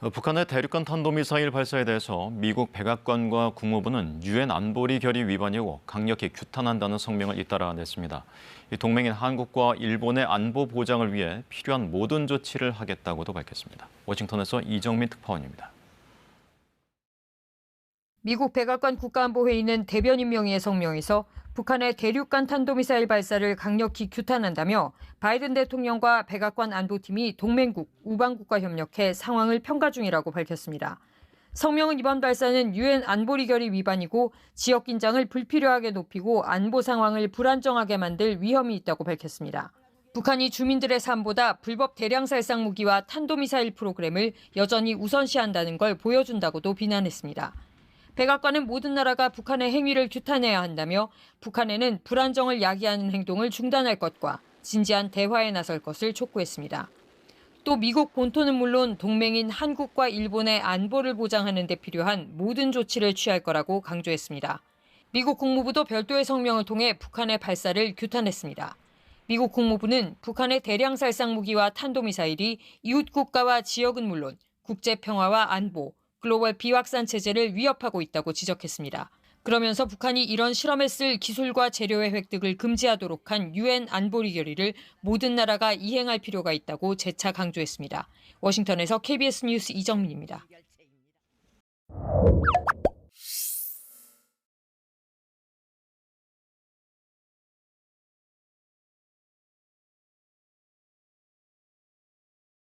어, 북한의 대륙간 탄도미사일 발사에 대해서 미국 백악관과 국무부는 유엔 안보리 결의 위반이고 강력히 규탄한다는 성명을 잇따라 냈습니다. 이 동맹인 한국과 일본의 안보 보장을 위해 필요한 모든 조치를 하겠다고도 밝혔습니다. 워싱턴에서 이정민 특파원입니다. 미국 백악관 국가안보회의는 대변 임명위의 성명에서 북한의 대륙간 탄도미사일 발사를 강력히 규탄한다며 바이든 대통령과 백악관 안보팀이 동맹국, 우방국과 협력해 상황을 평가 중이라고 밝혔습니다. 성명은 이번 발사는 유엔 안보리 결의 위반이고 지역 긴장을 불필요하게 높이고 안보 상황을 불안정하게 만들 위험이 있다고 밝혔습니다. 북한이 주민들의 삶보다 불법 대량 살상 무기와 탄도미사일 프로그램을 여전히 우선시한다는 걸 보여준다고도 비난했습니다. 백악관은 모든 나라가 북한의 행위를 규탄해야 한다며 북한에는 불안정을 야기하는 행동을 중단할 것과 진지한 대화에 나설 것을 촉구했습니다. 또 미국 본토는 물론 동맹인 한국과 일본의 안보를 보장하는 데 필요한 모든 조치를 취할 거라고 강조했습니다. 미국 국무부도 별도의 성명을 통해 북한의 발사를 규탄했습니다. 미국 국무부는 북한의 대량 살상 무기와 탄도미사일이 이웃 국가와 지역은 물론 국제 평화와 안보, 글로벌 비확산 체제를 위협하고 있다고 지적했습니다. 그러면서 북한이 이런 실험에 쓸 기술과 재료의 획득을 금지하도록 한 유엔 안보리 결의를 모든 나라가 이행할 필요가 있다고 재차 강조했습니다. 워싱턴에서 KBS 뉴스 이정민입니다.